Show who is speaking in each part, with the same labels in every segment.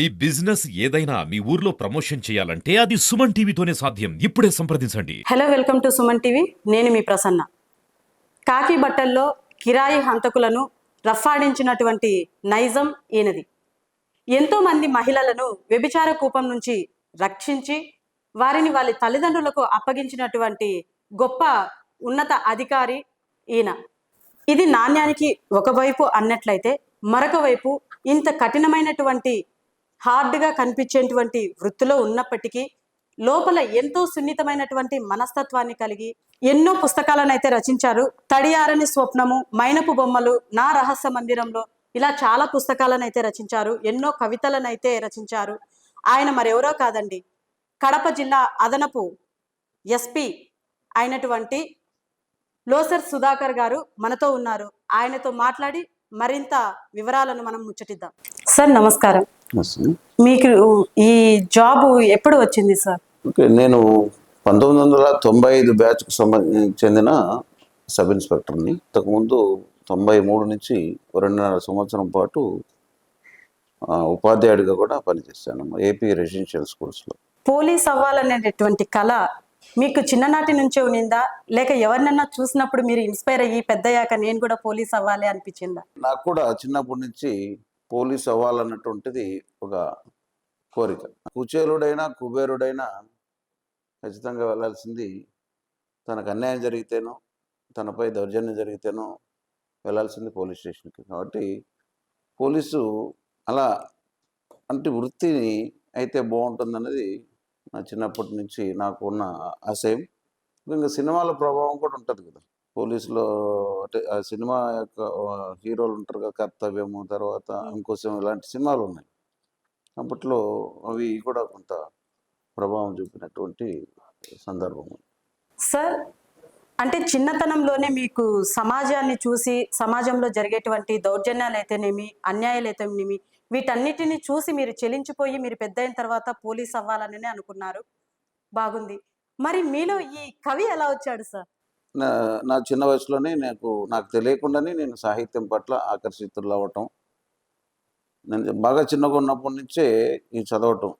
Speaker 1: ఈ బిజినెస్ ఏదైనా మీ ఊర్లో ప్రమోషన్ చేయాలంటే అది సుమన్ టీవీతోనే సాధ్యం. ఇప్పుడే సంప్రదించండి.
Speaker 2: Hello welcome to Suman TV. నేను మీ ప్రసన్న. కాకి బట్టల్లో కిరాయి హంతకులను రఫాడించినటువంటి నైజం ఈయనది. ఎంతోమంది మహిళలను వ్యభిచార కూపం నుంచి రక్షించి వారిని వాళ్ళ తల్లిదండ్రులకు అప్పగించినటువంటి గొప్ప ఉన్నత అధికారి ఈయన. ఇది నాణ్యానికి ఒకవైపు అన్నట్లయితే మరొక వైపు ఇంత కఠినమైనటువంటి హార్డ్గా కనిపించేటువంటి వృత్తిలో ఉన్నప్పటికీ లోపల ఎంతో సున్నితమైనటువంటి మనస్తత్వాన్ని కలిగి ఎన్నో పుస్తకాలను అయితే రచించారు. తడియారని స్వప్నము మైనపు బొమ్మలు నా రహస్య మందిరంలో ఇలా చాలా పుస్తకాలను అయితే రచించారు. ఎన్నో కవితలను అయితే రచించారు. ఆయన మరెవరో కాదండి. కడప జిల్లా అదనపు ఎస్పి అయినటువంటి లోసర్ సుధాకర్ గారు మనతో ఉన్నారు. ఆయనతో మాట్లాడి మరింత వివరాలను మనం ముచ్చటిద్దాం. సార్ నమస్కారం. మీకు ఈ జాబ్ ఎప్పుడు వచ్చింది సార్?
Speaker 3: ఓకే నేను పంతొమ్మిది వందల తొంభై ఐదు బ్యాచ్కి సంబంధించి చెందిన సబ్ ఇన్స్పెక్టర్ని. ఇంతకుముందు తొంభై మూడు నుంచి రెండున్నర సంవత్సరం పాటు ఉపాధ్యాయుడిగా కూడా పనిచేశాను ఏపీ రెసిడెన్షియల్ స్కూల్స్లో.
Speaker 2: పోలీస్ అవ్వాలనేటటువంటి కళ మీకు చిన్ననాటి నుంచే ఉన్నిందా లేక ఎవరినన్నా చూసినప్పుడు మీరు ఇన్స్పైర్ అయ్యి పెద్దయ్యాక నేను కూడా పోలీస్ అవ్వాలి అనిపించిందా?
Speaker 3: నాకు కూడా చిన్నప్పటి నుంచి పోలీస్ అవ్వాలన్నటువంటిది ఒక కోరిక. కుచేలుడైనా కుబేరుడైనా ఖచ్చితంగా వెళ్ళాల్సింది తనకు అన్యాయం జరిగితేనో తనపై దౌర్జన్యం జరిగితేనో వెళ్ళాల్సింది పోలీస్ స్టేషన్కి. కాబట్టి పోలీసు అలా అంటే వృత్తిని అయితే బాగుంటుందన్నది నా చిన్నప్పటి నుంచి నాకు ఉన్న ఆశయం. ఇంకా సినిమాల ప్రభావం కూడా ఉంటుంది కదా. పోలీసులో అంటే ఆ సినిమా యొక్క హీరోలు ఉంటారు కదా కర్తవ్యము తర్వాత ఇంకోసం ఇలాంటి సినిమాలు ఉన్నాయి. అప్పట్లో అవి కూడా కొంత ప్రభావం చూపినటువంటి సందర్భం
Speaker 2: సార్ అంటే చిన్నతనంలోనే మీకు సమాజాన్ని చూసి సమాజంలో జరిగేటువంటి దౌర్జన్యాలు అయితేనేమి అన్యాయాలు అయితేనేమి వీటన్నిటిని చూసి మీరు చెలించిపోయి మీరు పెద్ద అయిన తర్వాత పోలీస్ అవ్వాలని అనుకున్నారు. బాగుంది. మరి మీలో ఈ కవి ఎలా వచ్చాడు సార్?
Speaker 3: నా నా చిన్న వయసులోనే నాకు నాకు తెలియకుండానే నేను సాహిత్యం పట్ల ఆకర్షితులు అవ్వటం నేను బాగా చిన్నగా ఉన్నప్పటి నుంచే ఈ చదవటం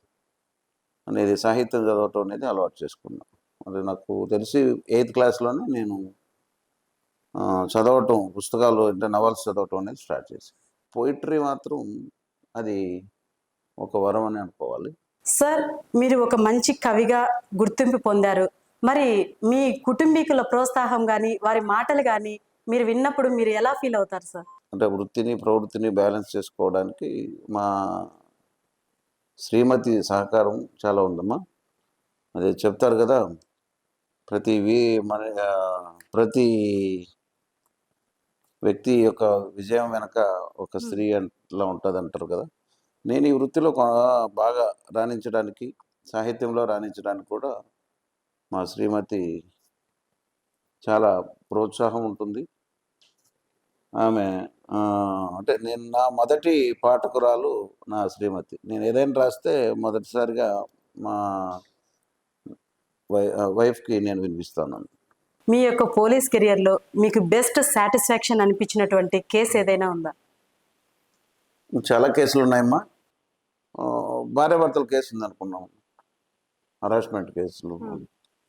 Speaker 3: అనేది సాహిత్యం చదవటం అనేది అలవాటు చేసుకున్నాను మరి నాకు తెలిసి ఎయిత్ క్లాస్లోనే నేను చదవటం పుస్తకాలు అంటే నవల్స్ చదవటం అనేది స్టార్ట్ చేశాను పోయిటరీ మాత్రం అది ఒక వరం అని అనుకోవాలి.
Speaker 2: సార్ మీరు ఒక మంచి కవిగా గుర్తింపు పొందారు. మరి మీ కుటుంబీకుల ప్రోత్సాహం కానీ వారి మాటలు కానీ మీరు విన్నప్పుడు మీరు ఎలా ఫీల్ అవుతారు సార్?
Speaker 3: అంటే వృత్తిని ప్రవృత్తిని బ్యాలెన్స్ చేసుకోవడానికి మా శ్రీమతి సహకారం చాలా ఉందమ్మా. అదే చెప్తారు కదా ప్రతి మన ప్రతి వ్యక్తి యొక్క విజయం వెనక ఒక స్త్రీ అట్లా ఉంటుంది అంటారు కదా. నేను ఈ వృత్తిలో బాగా రాణించడానికి సాహిత్యంలో రాణించడానికి కూడా మా శ్రీమతి చాలా ప్రోత్సాహం ఉంటుంది. ఆమె అంటే నేను నా మొదటి పాఠకురాలు నా శ్రీమతి. నేను ఏదైనా రాస్తే మొదటిసారిగా మా వై వైఫ్కి నేను వినిపిస్తాను.
Speaker 2: మీ యొక్క పోలీస్ కెరియర్లో మీకు బెస్ట్ సాటిస్ఫాక్షన్ అనిపించినటువంటి కేసు ఏదైనా ఉందా?
Speaker 3: చాలా కేసులు ఉన్నాయమ్మా. భార్యాభర్తల కేసు ఉంది అనుకున్నాం హరాస్మెంట్ కేసులు.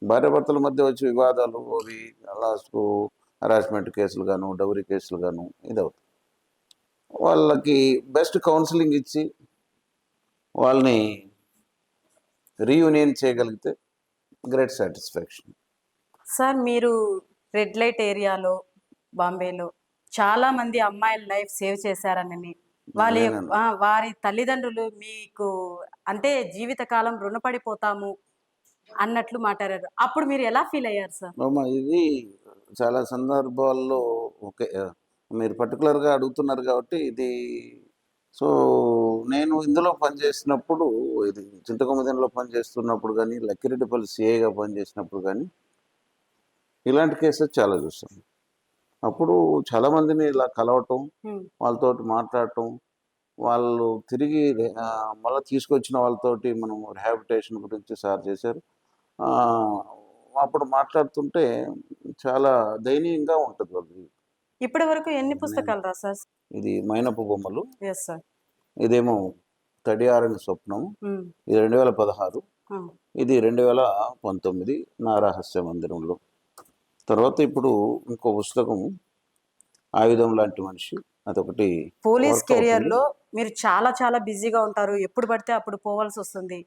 Speaker 3: భార్యాభర్తల మధ్య వచ్చే వివాదాలు అవి లాస్ట్కు హరాస్మెంట్ కేసులు గాను డౌరీ కేసులు గాను ఇది అవుతుంది వాళ్ళకి బెస్ట్ కౌన్సిలింగ్ ఇచ్చి వాళ్ళని రీయూనియన్ చేయగలిగితే గ్రేట్ సాటిస్ఫాక్షన్
Speaker 2: సార్ మీరు రెడ్ లైట్ ఏరియాలో బాంబేలో చాలా మంది అమ్మాయిల లైఫ్ సేవ్ చేశారని వాళ్ళ వారి తల్లిదండ్రులు మీకు అంటే జీవితకాలం రుణపడిపోతాము అన్నట్లు మాట్లాడారు. అప్పుడు మీరు ఎలా ఫీల్ అయ్యారు సార్?
Speaker 3: ఇది చాలా సందర్భాల్లో ఓకే. మీరు పర్టికులర్గా అడుగుతున్నారు కాబట్టి ఇది సో నేను ఇందులో పనిచేసినప్పుడు ఇది చింతకొమ్మదిలో పనిచేస్తున్నప్పుడు కానీ లక్కిరెడ్డిపల్లి సిఐగా పనిచేసినప్పుడు కానీ ఇలాంటి కేసెస్ చాలా చూస్తాం అప్పుడు చాలామందిని ఇలా కలవటం
Speaker 2: హ్మ్.
Speaker 3: వాళ్ళతోటి మాట్లాడటం వాళ్ళు తిరిగి మళ్ళీ తీసుకొచ్చిన వాళ్ళతోటి మనం రిహాబిటేషన్ గురించి సార్ చేశారు. అప్పుడు మాట్లాడుతుంటే చాలా దయనీయంగా ఉంటుంది వాళ్ళది
Speaker 2: ఇప్పటి వరకు ఎన్ని పుస్తకాలు రాశారు
Speaker 3: ఇది మైనపు బొమ్మలు. ఇదేమో తడియారని స్వప్నం.
Speaker 2: ఉమ్,
Speaker 3: ఇది రెండు వేల పదహారు.
Speaker 2: ఆ,
Speaker 3: ఇది రెండు వేల పంతొమ్మిది నా రహస్య మందిరంలో. తర్వాత ఇప్పుడు ఇంకో పుస్తకం ఆయుధం లాంటి మనిషి అదొకటి
Speaker 2: పోలీస్ కెరియర్. లో మీరు చాలా చాలా బిజీగా ఉంటారు. ఎప్పుడు పడితే అప్పుడు పోవాల్సి వస్తుంది.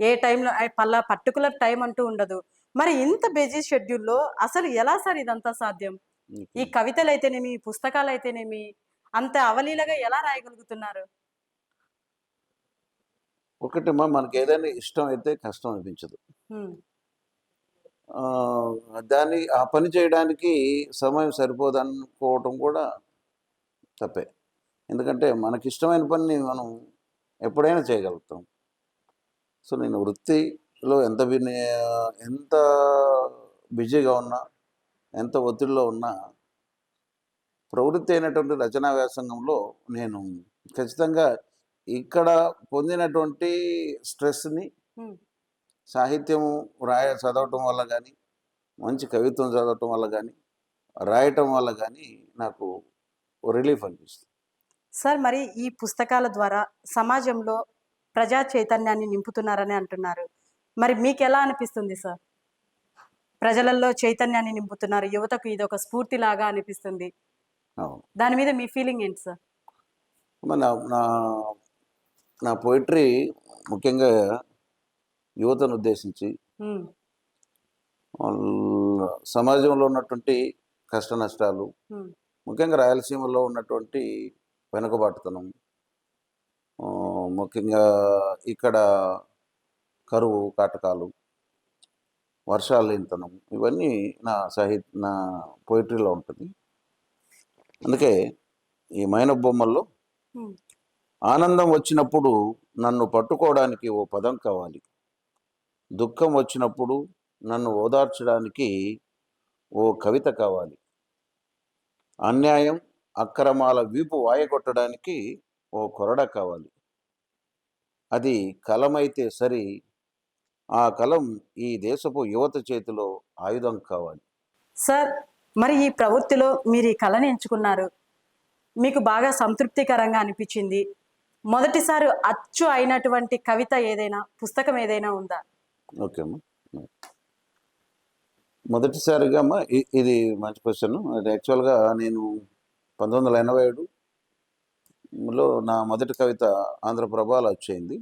Speaker 2: ఏ టైంలో పల్లా పర్టికులర్ టైం అంటూ ఉండదు. మరి ఇంత బిజీ షెడ్యూల్లో అసలు ఎలా సార్ ఇదంతా సాధ్యం? ఈ కవితలు అయితేనేమి పుస్తకాలు అయితేనేమి అంత అవలీలగా ఎలా రాయగలుగుతున్నారు?
Speaker 3: ఒకటేమో మనకి ఏదైనా ఇష్టం అయితే కష్టం అనిపించదు. దాన్ని ఆ పని చేయడానికి సమయం సరిపోదు అనుకోవటం కూడా తప్పే. ఎందుకంటే మనకి ఇష్టమైన పనిని మనం ఎప్పుడైనా చేయగలుగుతాం. సో నేను వృత్తిలో ఎంత ఎంత బిజీగా ఉన్నా ఎంత ఒత్తిడిలో ఉన్నా ప్రవృత్తి అయినటువంటి రచనా వ్యాసంగంలో నేను ఖచ్చితంగా ఇక్కడ పొందినటువంటి స్ట్రెస్ని
Speaker 2: ఉమ్,
Speaker 3: సాహిత్యం రాయ చదవటం వల్ల కానీ మంచి కవిత్వం చదవటం వల్ల కానీ రాయటం వల్ల కానీ నాకు రిలీఫ్ అనిపిస్తుంది.
Speaker 2: సార్ మరి ఈ పుస్తకాల ద్వారా సమాజంలో ప్రజా చైతన్యాన్ని నింపుతున్నారని అంటున్నారు. మరి మీకు ఎలా అనిపిస్తుంది సార్? ప్రజలలో చైతన్యాన్ని నింపుతున్నారు. యువతకు ఇది ఒక స్ఫూర్తిలాగా అనిపిస్తుంది. దాని మీద మీ ఫీలింగ్ ఏంటి సార్?
Speaker 3: నా నా పోయిటరీ ముఖ్యంగా యువతను ఉద్దేశించి సమాజంలో ఉన్నటువంటి కష్ట నష్టాలు ముఖ్యంగా రాయలసీమలో ఉన్నటువంటి వెనుకబాటుతనం ముఖ్యంగా ఇక్కడ కరువు కాటకాలు వర్షాలు లేనితనం ఇవన్నీ నా సాహిత్య నా పోయిటరీలో ఉంటుంది. అందుకే ఈ మైన బొమ్మల్లో ఆనందం వచ్చినప్పుడు నన్ను పట్టుకోవడానికి ఓ పదం కావాలి. దుఃఖం వచ్చినప్పుడు నన్ను ఓదార్చడానికి ఓ కవిత కావాలి. అన్యాయం అక్రమాల వీపు వాయగొట్టడానికి ఓ కొరడ కావాలి. అది కలమైతే సరి ఆ కలం ఈ దేశపు యువత చేతిలో ఆయుధం కావాలి.
Speaker 2: సార్ మరి ఈ ప్రవృత్తిలో మీరు ఈ కళని ఎంచుకున్నారు. మీకు బాగా సంతృప్తికరంగా అనిపించింది. మొదటిసారి అచ్చు అయినటువంటి కవిత ఏదైనా పుస్తకం ఏదైనా ఉందా?
Speaker 3: ఓకే అమ్మా. మొదటిసారిగా అమ్మా ఇది మంచి క్వశ్చన్. అది యాక్చువల్గా నేను పంతొమ్మిది వందల ఎనభై ఏడులో నా మొదటి కవిత ఆంధ్రప్రభలో వచ్చేయింది.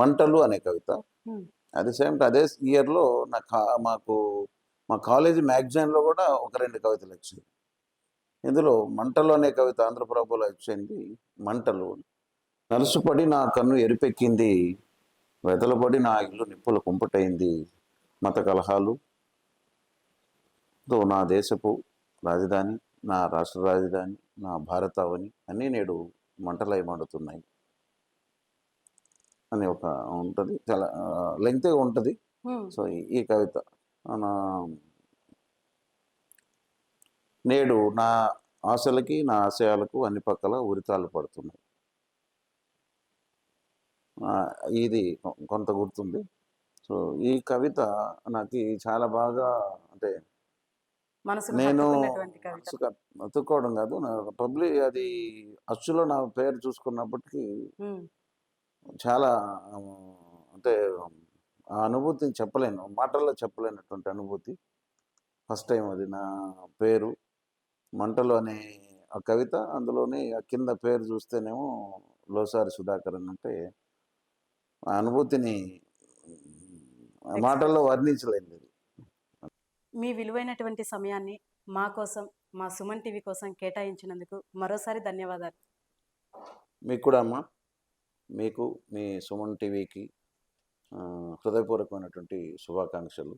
Speaker 3: మంటలు అనే కవిత.
Speaker 2: ఉమ్,
Speaker 3: అట్ ది సేమ్ అదే ఇయర్లో నా కా మాకు మా కాలేజీ మ్యాగజైన్లో కూడా ఒక రెండు కవితలు వచ్చాయి. ఇందులో మంటలు అనే కవిత ఆంధ్రప్రభలో వచ్చింది మంటలు నలుసుపడి నా కన్ను ఎరిపెక్కింది. వెదలబడి నా ఇల్లు నిప్పుల కుంపటైంది. మత కలహాలు. తో నా దేశపు రాజధాని నా రాష్ట్ర రాజధాని. నా భారతావని అన్నీ నేడు మంటలై మండుతున్నాయి అని ఒక ఉంటుంది. చాలా లెంగ్త్గా ఉంటుంది. సో ఈ- కవిత. నా నేడు నా ఆశలకి నా ఆశయాలకు అన్ని పక్కల ఉరితాళ్ళు పడుతున్నాయి. ఇది కొంత గుర్తుంది. సో ఈ కవిత నాకు చాలా బాగా అంటే నేను అతుక్కోవడం కాదు. పబ్లిక్ అది అచ్చులో నా పేరు చూసుకున్నప్పటికీ చాలా అంటే ఆ అనుభూతిని చెప్పలేను. మాటల్లో చెప్పలేనటువంటి అనుభూతి. ఫస్ట్ టైం అది నా పేరు. మంటలు అనే ఆ కవిత అందులోని ఆ కింద పేరు చూస్తేనేమో లోసారి సుధాకర్ అని అంటే ఆ అనుభూతిని మాటల్లో వర్ణించలేనిది
Speaker 2: మీ విలువైనటువంటి సమయాన్ని మా కోసం మా సుమన్ టీవీ కోసం కేటాయించినందుకు మరోసారి ధన్యవాదాలు.
Speaker 3: మీకు కూడా అమ్మా మీకు మీ సుమన్ టీవీకి హృదయపూర్వకమైనటువంటి శుభాకాంక్షలు.